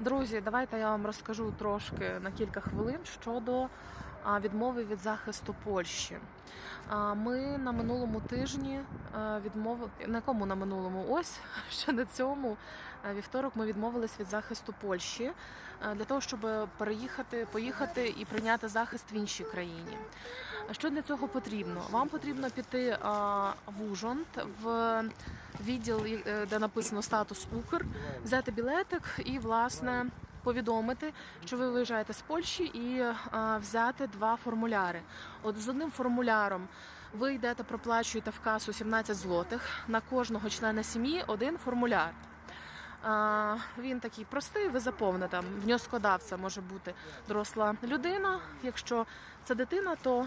Друзі, давайте я вам розкажу трошки на кілька хвилин щодо відмови від захисту Польщі. Ми на минулому тижні відмовили на якому на минулому? Ось ще на цьому вівторок ми відмовились від захисту Польщі для того, щоб переїхати, поїхати і прийняти захист в іншій країні. Що для цього потрібно? Вам потрібно піти в Ужонт в відділ, е, де написано статус Укр, взяти білетик і власне. Повідомити, що ви виїжджаєте з Польщі, і а, взяти два формуляри. От з одним формуляром ви йдете, проплачуєте в касу 17 злотих на кожного члена сім'ї один формуляр. А, він такий простий, ви заповните. Внескодавця може бути доросла людина. Якщо це дитина, то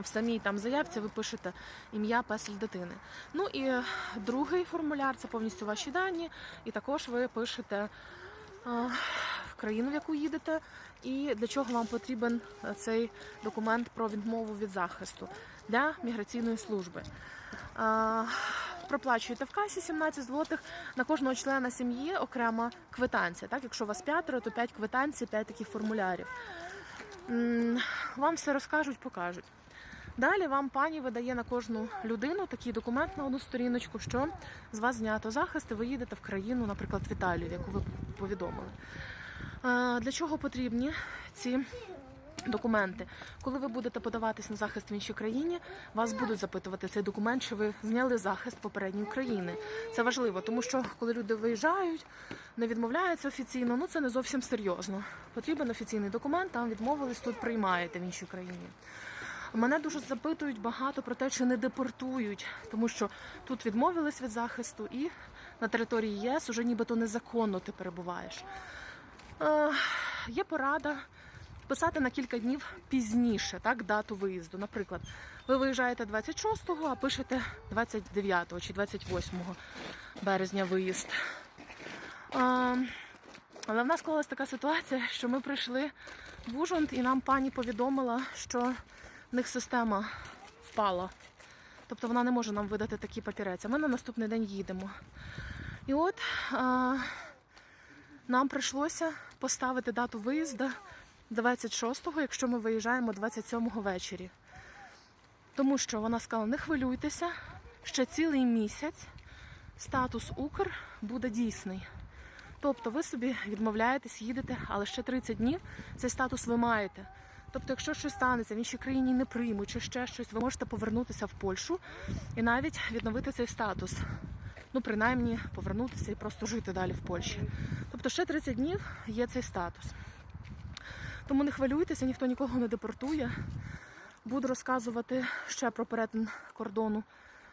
в самій там заявці ви пишете ім'я песель дитини. Ну і другий формуляр це повністю ваші дані, і також ви пишете е, в країну, в яку їдете, і для чого вам потрібен е, цей документ про відмову від захисту для міграційної служби. Е, Проплачуєте в касі 17 злотих на кожного члена сім'ї окрема квитанція. Так, якщо у вас п'ятеро, то 5 квитанцій, 5 таких формулярів. Вам все розкажуть, покажуть. Далі вам пані видає на кожну людину такий документ на одну сторіночку, що з вас знято захист, і ви їдете в країну, наприклад, в Італію, яку ви повідомили. Для чого потрібні ці документи? Коли ви будете подаватись на захист в іншій країні, вас будуть запитувати цей документ, що ви зняли захист попередньої країни. Це важливо, тому що коли люди виїжджають, не відмовляються офіційно, ну це не зовсім серйозно. Потрібен офіційний документ, там відмовились, тут приймаєте в іншій країні. Мене дуже запитують багато про те, чи не депортують, тому що тут відмовились від захисту, і на території ЄС уже нібито незаконно ти перебуваєш. Е, є порада писати на кілька днів пізніше, так, дату виїзду. Наприклад, ви виїжджаєте 26-го, а пишете 29-го чи 28 березня виїзд. Е, але в нас склалась така ситуація, що ми прийшли в Ужгород, і нам пані повідомила, що в них система впала. Тобто вона не може нам видати такі папірець. А ми на наступний день їдемо. І от а, нам прийшлося поставити дату виїзду 26-го, якщо ми виїжджаємо 27-го ввечері. Тому що вона сказала, не хвилюйтеся, ще цілий місяць статус Укр буде дійсний. Тобто ви собі відмовляєтесь, їдете, але ще 30 днів цей статус ви маєте. Тобто, якщо щось станеться в іншій країні не приймуть чи ще щось, ви можете повернутися в Польщу і навіть відновити цей статус. Ну, принаймні, повернутися і просто жити далі в Польщі. Тобто ще 30 днів є цей статус. Тому не хвилюйтеся, ніхто нікого не депортує. Буду розказувати ще про перетин кордону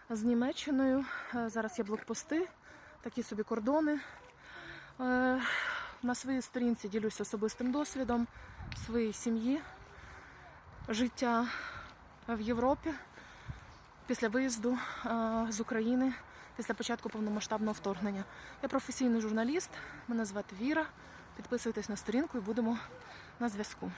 з Німеччиною. Е, Зараз є блокпости, такі собі кордони. Е, На своїй сторінці ділюся особистим досвідом своєї сім'ї, життя в Європі після виїзду е, з України, після початку повномасштабного вторгнення. Я професійний журналіст, мене звати Віра. Підписуйтесь на сторінку і будемо на зв'язку.